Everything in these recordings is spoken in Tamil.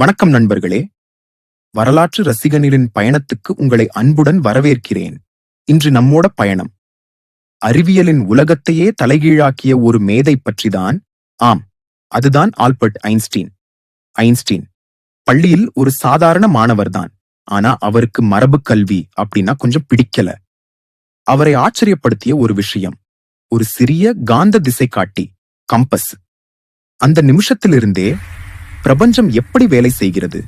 வணக்கம் நண்பர்களே. வரலாற்று ரசிகனின் பயணத்துக்கு உங்களை அன்புடன் வரவேற்கிறேன். இன்று நம்மோட பயணம். அறிவியலின் உலகத்தையே தலைகீழாக்கிய ஒரு மேதை பற்றிதான். ஆம் அதுதான் ஆல்பர்ட் ஐன்ஸ்டீன். ஐன்ஸ்டீன் பள்ளியில் ஒரு சாதாரண மாணவர்தான். ஆனா அவருக்கு மரபு கல்வி அப்படின்னா கொஞ்சம் பிடிக்கல. அவரை ஆச்சரியப்படுத்திய ஒரு விஷயம். ஒரு சிறிய காந்த திசை காட்டி கம்பஸ். அந்த நிமிஷத்திலிருந்தே பிரபஞ்சம் எப்படி வேலை செய்கிறது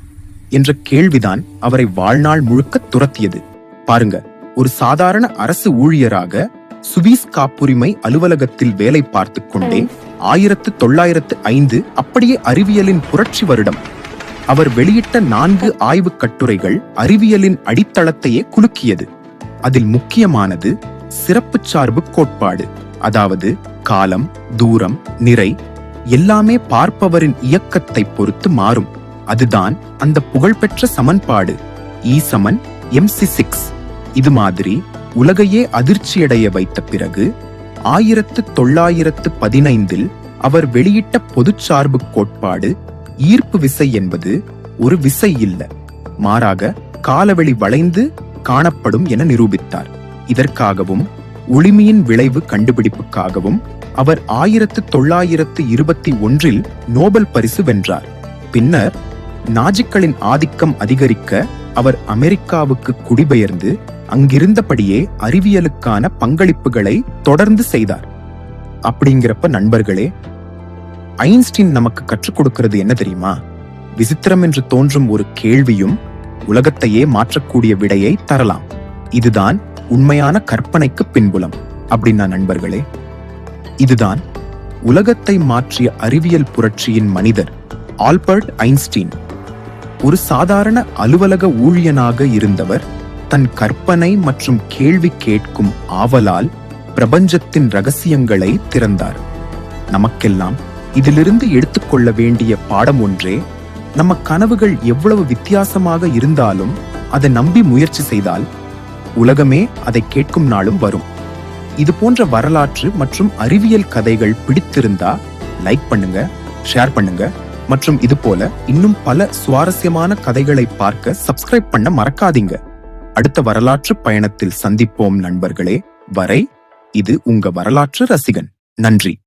என்ற கேள்விதான் அவரை வாழ்நாள் முழுக்க துரத்தியது. பாருங்க ஒரு சாதாரண அரசு ஊழியராக சுவிஸ் காப்புரிமை அலுவலகத்தில் வேலை பார்த்து கொண்டே ஆயிரத்து தொள்ளாயிரத்து ஐந்து அப்படியே அறிவியலின் புரட்சி வருடம். அவர் வெளியிட்ட நான்கு ஆய்வுக் கட்டுரைகள் அறிவியலின் அடித்தளத்தையே குலுக்கியது. அதில் முக்கியமானது சிறப்பு சார்பு கோட்பாடு அதாவது காலம் தூரம் நிறை எல்லாமே பார்ப்பவரின் இயக்கத்தை பொறுத்து மாறும். அதுதான் அந்த புகழ்பெற்ற சமன்பாடு. இ சமன் எம்சி சிக்ஸ் இது மாதிரி உலகையே அதிர்ச்சியடைய வைத்த பிறகு ஆயிரத்து தொள்ளாயிரத்து பதினைந்தில் அவர் வெளியிட்ட பொதுச்சார்பு கோட்பாடு ஈர்ப்பு விசை என்பது ஒரு விசை இல்ல. மாறாக காலவெளி வளைந்து காணப்படும் என நிரூபித்தார். இதற்காகவும் ஒளிமியின் விளைவு கண்டுபிடிப்புக்காகவும் அவர் ஆயிரத்து தொள்ளாயிரத்து இருபத்தி ஒன்றில் நோபல் பரிசு வென்றார். பின்னர் நாஜிக்களின் ஆதிக்கம் அதிகரிக்க அவர் அமெரிக்காவுக்கு குடிபெயர்ந்து அங்கிருந்தபடியே அறிவியலுக்கான பங்களிப்புகளை தொடர்ந்து செய்தார். அப்படிங்கிறப்ப நண்பர்களே ஐன்ஸ்டீன் நமக்கு கற்றுக் கொடுக்கிறது என்ன தெரியுமா? விசித்திரம் என்று தோன்றும் ஒரு கேள்வியும் உலகத்தையே மாற்றக்கூடிய விடையை தரலாம். இதுதான் உண்மையான கற்பனைக்கு பின்புலம். அப்படின்னா நண்பர்களே இதுதான் உலகத்தை மாற்றிய அறிவியல் புரட்சியின் மனிதர் ஆல்பர்ட் ஐன்ஸ்டீன். ஒரு சாதாரண அலுவலக ஊழியனாக இருந்தவர் தன் கற்பனை மற்றும் கேள்வி கேட்கும் ஆவலால் பிரபஞ்சத்தின் ரகசியங்களை திறந்தார். நமக்கெல்லாம் இதிலிருந்து எடுத்துக்கொள்ள வேண்டிய பாடம் ஒன்றே நம்ம கனவுகள் எவ்வளவு வித்தியாசமாக இருந்தாலும் அதை நம்பி முயற்சி செய்தால் உலகமே அதை கேட்கும் நாளும் வரும். இது போன்ற வரலாற்று மற்றும் அறிவியல் கதைகள் பிடித்திருந்தா லைக் பண்ணுங்க ஷேர் பண்ணுங்க. மற்றும் இது போல இன்னும் பல சுவாரஸ்யமான கதைகளை பார்க்க சப்ஸ்கிரைப் பண்ண மறக்காதீங்க. அடுத்த வரலாற்று பயணத்தில் சந்திப்போம் நண்பர்களே. வரை இது உங்க வரலாற்று ரசிகன். நன்றி.